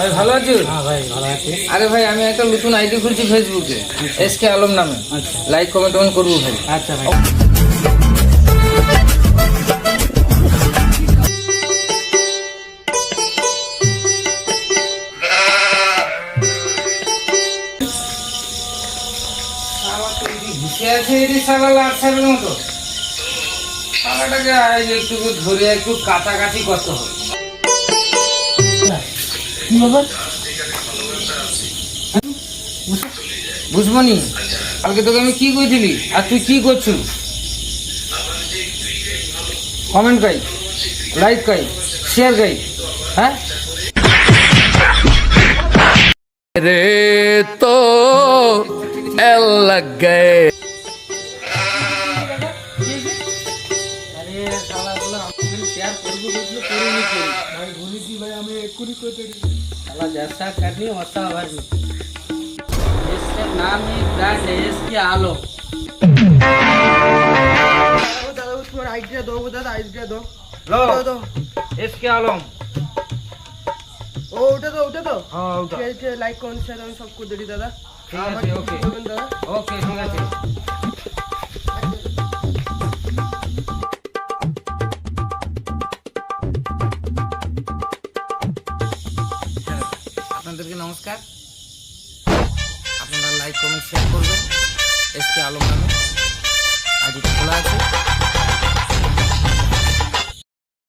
ভাই ভালো আছো? হ্যাঁ ভাই ভালো আছে। আরে ভাই আমি একটা নতুন আইডি খুলছি ফেসবুকে এস কে আলম নামে। আচ্ছা। লাইক কমেন্ট অন করব ভাই। আচ্ছা ভাই। একটু ধরে একটু কাটাকাটি করতে হবে। কি ব্যাপার বুঝবনি? কালকে তোকে আমি কি কইছিলি? আর তুই কি করছু? কমেন্ট কাই লাইক কাই শেয়ার কাই হ্যাঁ? রে তো এল লাগ। গয়ে আরে শালা বলে আমি শেয়ার করব বলছিল করিনি করি ভাই ধুনি দি ভাই আমি এক্ষুনি করতে साला जैसा करनी वैसा भरनी इसका नाम ही ब्रांड है इसकी आलो দাদা তোমার আইডিয়া দাও দাদা আইডিয়া দাও लो দাও দাও इसके आलम ও ওটা তো ওটা তো हाँ उठा ঠিক আছে লাইক কমেন্ট শেয়ার আমি সব করে দিই দাদা ঠিক আছে, আমাকে okay. বলবেন দাদা ओके ठीक আছে আপনাদেরকে নমস্কার। আপনারা লাইক কমেন্ট শেয়ার করবেন। এসকে আলম নামে। আজ খোলা